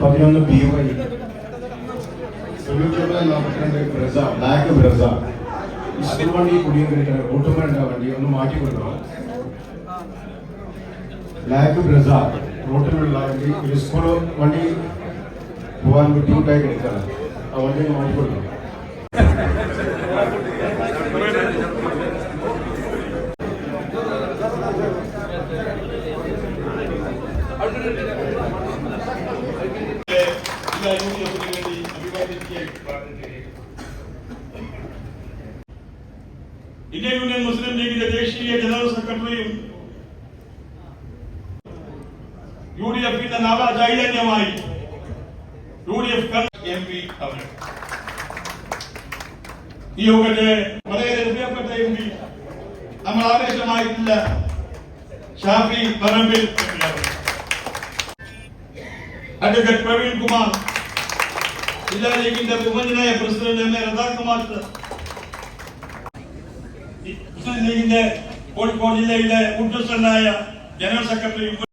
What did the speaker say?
പതിനൊന്ന് B Y തൊണ്ണൂറ്റൊമ്പത് നാൽപ്പത്തിരണ്ട് ബ്രസ ബ്ലാക്ക് ബ്രസ സ്കൂൾ വണ്ടി കുടിയും കഴിക്കണം. റൂട്ടുമ്പോഴുണ്ട വണ്ടി ഒന്ന് മാറ്റി കൊടുക്കണം ബ്ലാക്ക് ബ്രസ റൂട്ടിലുള്ള വണ്ടി ഒരു വണ്ടി പോകാൻ ബുദ്ധിമുട്ടായി കിടക്കണം ആ വണ്ടി മാറ്റി കൊടുക്കണം ഇന്ത്യൻ യൂണിയൻ മുസ്ലിം ലീഗിന്റെ ദേശീയ ജനറൽ സെക്രട്ടറിയും യു ഡി എഫിന്റെ നവചൈതന്യമായി U D F M P ഈ യോഗത്തെ വളരെ പ്രിയപ്പെട്ട എം പി നമ്മൾ ആവേശമായിട്ടില്ല ഷാഫി പറമ്പിൽ അഡ്വക്കേറ്റ് പ്രവീൺ കുമാർ ജില്ലാ ലീഗിന്റെ ബഹുമതിനായ president M A Razak master Muslim ലീഗിന്റെ കോഴിക്കോട് ജില്ലയിലെ ഉദ്യോഗസ്ഥനായ ജനറൽ സെക്രട്ടറി